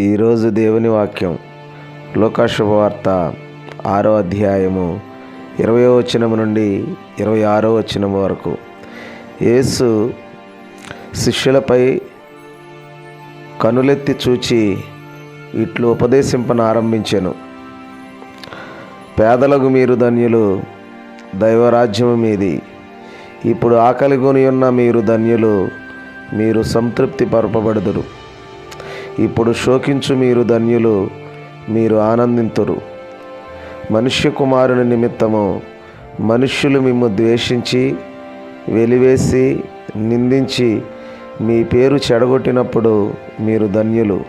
ఈరోజు దేవుని వాక్యం లోకాశుభవార్త ఆరో అధ్యాయము ఇరవయో వచనము నుండి ఇరవై ఆరో వచనము వరకు. యేసు శిష్యులపై కనులెత్తి చూచి ఇట్లు ఉపదేశింపనారంభించెను పేదలకు మీరు ధన్యులు దైవరాజ్యము మీది. ఇప్పుడు ఆకలికొని ఉన్న మీరు ధన్యులు మీరు సంతృప్తి పరపబడుదురు ఇప్పుడు శోకించు మీరు ధన్యులు మీరు ఆనందింతురు. మనుష్య కుమారుని నిమిత్తము మనుష్యులు మిమ్ము ద్వేషించి వెలివేసి నిందించి మీ పేరు చెడగొట్టినప్పుడు మీరు ధన్యులు.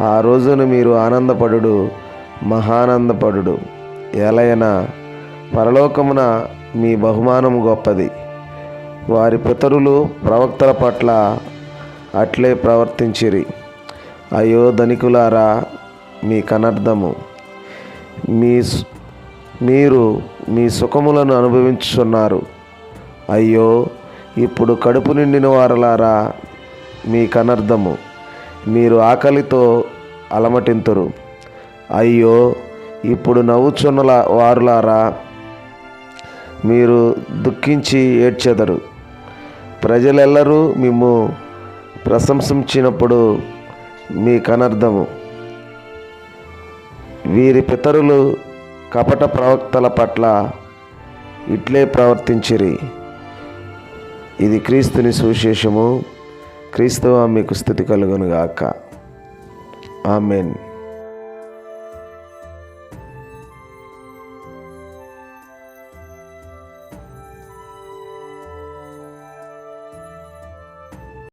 ఆ రోజును మీరు ఆనందపడుడు మహానందపడుడు. ఎలయనా పరలోకమున మీ బహుమానం గొప్పది. వారి పితరులు ప్రవక్తల పట్ల అట్లే ప్రవర్తించిరి. అయ్యో ధనికులారా మీ కనర్థము. మీ సు- మీరు మీ సుఖములను అనుభవించుచున్నారు. అయ్యో ఇప్పుడు కడుపు నిండిన వారలారా మీ కనర్థము. మీరు ఆకలితో అలమటింతురు. అయ్యో ఇప్పుడు నవ్వుచున్న వారులారా మీరు దుఃఖించి ఏడ్చెదరు. ప్రజలెల్లరూ మేము ప్రశంసించినప్పుడు మీ కనర్థము వీరి పితరులు కపట ప్రవక్తల పట్ల ఇట్లే ప్రవర్తించిరి. ఇది క్రీస్తుని సువిశేషము. క్రీస్తువా మీకు స్థుతి కలుగునుగాక. ఆమెన్.